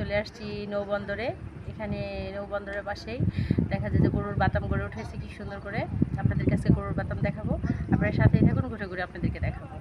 চলে আসছি নৌবন্দরে। এখানে নৌবন্দরের পাশেই দেখা যায় যে গরুর বাতাম গড়ে উঠেছে, কি সুন্দর করে। আপনাদের কাছে গরুর বাতাম দেখাবো। আপনারা সাথেই থাকুন, ঘুরে ঘুরে আপনাদেরকে দেখাবো।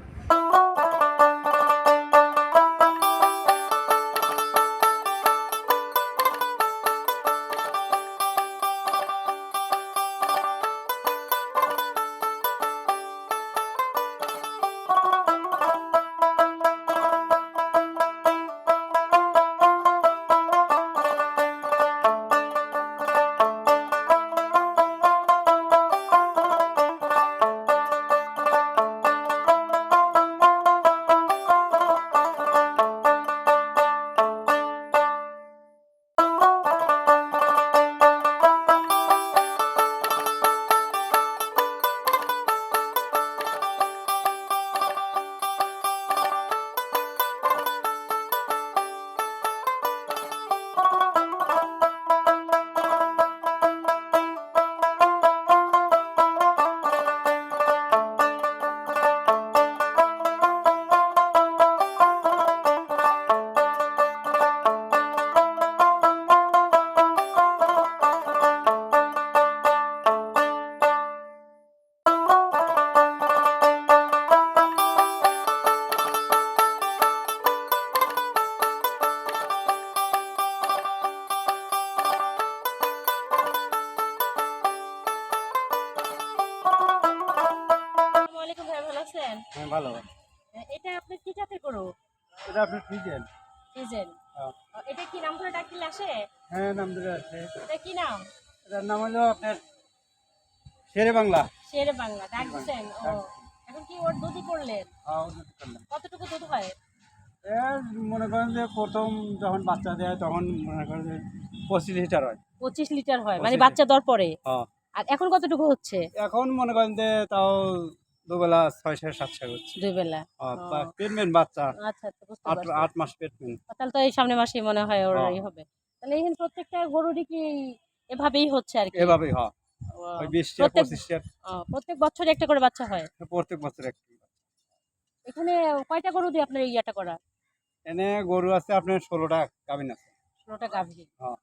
ভালো। এটা আপনার কি জাতের গরু? এটা আপনি ফ্রিজেন ডিজেল এটা কি নাম করে ডাকলে আসে? হ্যাঁ নাম ধরে আছে এটা কি নাম? এটার নাম হলো আপনার শেরে বাংলা। শের বাংলা ডাকছেন। ও এখন কি ওর দুধই করলেন? হ্যাঁ, তো করলাম। কতটুকু দুধ হয়? মনে করেন যে প্রথম যখন বাচ্চা দেয় তখন মনে করেন যে পঁচিশ লিটার হয়। পঁচিশ লিটার হয় মানে বাচ্চা দেওয়ার পরে? হ্যাঁ। আর এখন কতটুকু হচ্ছে? এখন মনে করেন যে তাও দুবেলা ছয়শো সাতশো হচ্ছে। দুই বেলা হ্যাঁ, ও। বাচ্চা। আচ্ছা আচ্ছা বুঝতে আট পারছি। আট মাস পেটমেন্ট তাহলে তো এই সামনে মাসে মনে হয় ওর হ্যাঁ। হবে। তাহলে এখানে প্রত্যেকটা গরুরই কি এভাবেই হচ্ছে আর কি? এভাবেই হয় ওই প্রত্যেক বছর একটা করে বাচ্চা হয়? প্রত্যেক বছর একটা এখানে কয়টা গরু দিয়ে আপনার ইয়াটা করা? এনে গরু আছে আপনার ষোলোটা আছে। ষোলোটা হ্যাঁ।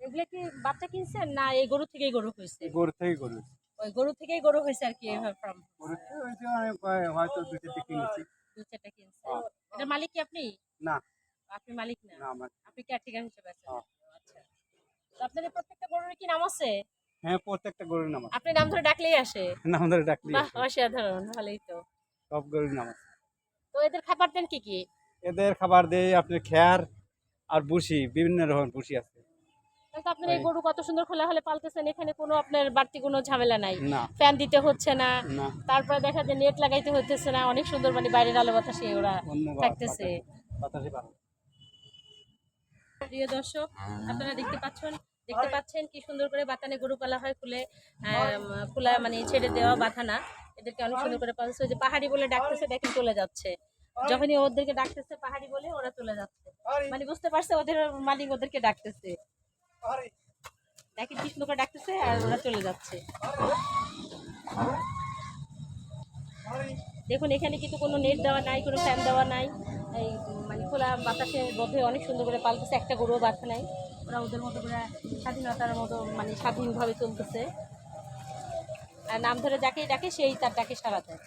এগুলো কি বাচ্চা কিনছেন না এই গরু থেকেই গরু হয়েছে গরু থেকে গরু ওই গরু থেকেই গরু হয়েছে আর কি ফার্ম গরু থেকে হয়েছে হয়তো দুই চারটে কিনেছি। দু চারটা কিনছে। হ্যাঁ। মালিক কি আপনি? না। আপনি মালিক না? না আমার আপনি কেয়ারটেকার হিসেবে আছেন? হ্যাঁ। আচ্ছা। তো আপনাদের প্রত্যেকটা গরুর কি নাম আছে? হ্যাঁ প্রত্যেকটা গরুর নাম আছে। আপনি নাম ধরে ডাকলেই আসে। নাম ধরে ডাকলি বাহ অসাধারণ ভালোই তো। সব গরুর নাম আছে। তো এদের খাবার দেন কি কি? এদের খাবার দেয় আপনার খেয়ার আর বুসি বিভিন্ন রকমের বুসি আছে। তো আপনার এই গরু কত সুন্দর খোলা হলে পালতেছেন? এখানে কোনো আপনার বাড়তি কোনো ঝামেলা নাই। ফ্যান দিতে হচ্ছে না। না। তারপরে দেখা যায় নেট লাগাইতে হইতেছে না। অনেক সুন্দর মানে বাইরের আলো বাতাসে ওরা থাকতেছে। প্রিয় দর্শক আপনারা দেখতে পাচ্ছেন দেখতে পাচ্ছেন কি সুন্দর করে বাতানে গরু পালা হয় খুলে। খোলা মানে ছেড়ে দেওয়া বাথানা এদেরকে অনেক সুন্দর করে পালছে। যে পাহাড়ি বলে ডাকতেছে দেখেন চলে যাচ্ছে। যখনই ওদেরকে ডাকতেছে পাহাড়ি বলে ওরা চলে যাচ্ছে। মানে বুঝতে পারছে ওদের মালিক ওদেরকে ডাকতেছে। দেখেন কি সুন্দর করে ডাকতেছে আর ওরা চলে যাচ্ছে। দেখুন এখানে কিন্তু কোনো নেট দেওয়া নাই কোনো ফ্যান দেওয়া নাই। এই মানে খোলা বাতাসের মধ্যে অনেক সুন্দর করে পালতেছে একটা গরুও বাচ্চা নাই। ওরা ওদের মতো করে স্বাধীনতার মতো মানে স্বাধীনভাবে চলতেছে। আর নাম ধরে যাকে ডাকে সেই তার ডাকে সারা দেয়।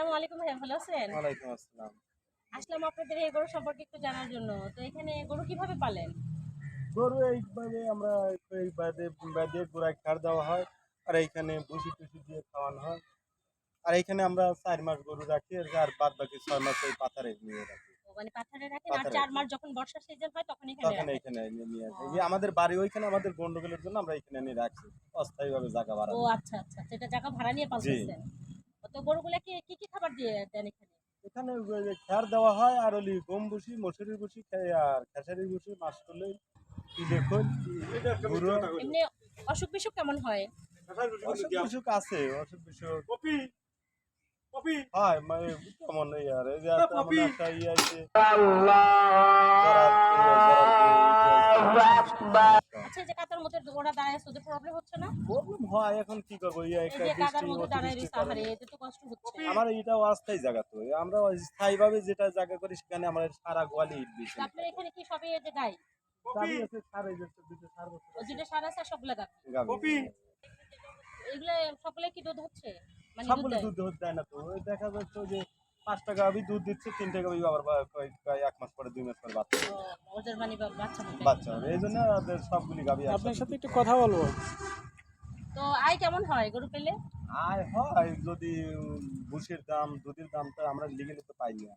আসসালামু আলাইকুম ভাইয়া ভালো আছেন? ওয়ালাইকুম আসসালাম। আসলাম আপনাদের এই গরু সম্পর্কে একটু জানার জন্য। তো এখানে গরু কীভাবে পালেন? গরু এইভাবে আমরা এই বাদে বাদে গোড়ায় খার দেওয়া হয় আর এইখানে ভুসি টুসি দিয়ে খাওয়ানো হয়। আর এইখানে আমরা চার মাস গরু রাখি আর বাদ বাকি ছয় মাস ওই পাথারে নিয়ে রাখি। মানে পাথারে রাখেন আর চার মাস যখন সিজন হয় তখন এখানে তখন নিয়ে আসি। আমাদের বাড়ি ওইখানে আমাদের গন্ডগোলের জন্য আমরা এখানে এনে রাখছি অস্থায়ীভাবে জায়গা ভাড়া ও আচ্ছা আচ্ছা সেটা জায়গা ভাড়া নিয়ে পালতেছেন? তো গরুগুলা কি কি কি খাবার দিয়ে দেন এখানে? এখানে খ্যার দেওয়া হয় আর ওলি গম ভুসি মসুরির ভুসি আর খেসারির ভুসি মাছ করলে এমনি অসুখ বিসুখ কেমন হয়? অসুখ বিসুখ আছে অসুখ বিসুখ। হয় মানে কেমন এই এই যে একটা ইয়ে আছে যারা আচ্ছা যে কাতার মধ্যে ওরা দাঁড়ায় আছে ওদের প্রবলেম হচ্ছে না? প্রবলেম হয় এখন কি করব? এই একটা যে কাদার মধ্যে দাঁড়ায় আহারে কারণে। এতে তো কষ্ট হচ্ছে। আমার এটাও অস্থায়ী জায়গা তো। আমরা স্থায়ীভাবে যেটা জায়গা করি সেখানে আমরা সারা গোয়ালি ইট দিয়েছি তো আপনার এখানে কি সবই এই যে গাই গাভী আছে, ষাঁড় এই যে দুটো ষাঁড় বছর ও যেটা সার আছে সবগুলা গাই গাভী। এগুলো সকলে কি দুধ হচ্ছে? মানে দুধ সবগুলো দেয়? দুধ দুধ দেয় না তো। ওই দেখা যাচ্ছে যে পাঁচটা গাভী দুধ দিচ্ছে তিনটে গাভী আবার এক মাস পরে দুই মাস পরে বাচ্চা। ওদের মানে বাচ্চা হবে বাচ্চা হবে এই জন্য সবগুলি গাভী আপনার সাথে একটু কথা বলব। তো আয় কেমন হয় গরু পেলে? আয় হয় যদি ভুষের দাম দুধের দামটা আমরা লিগেলে তো পাই না।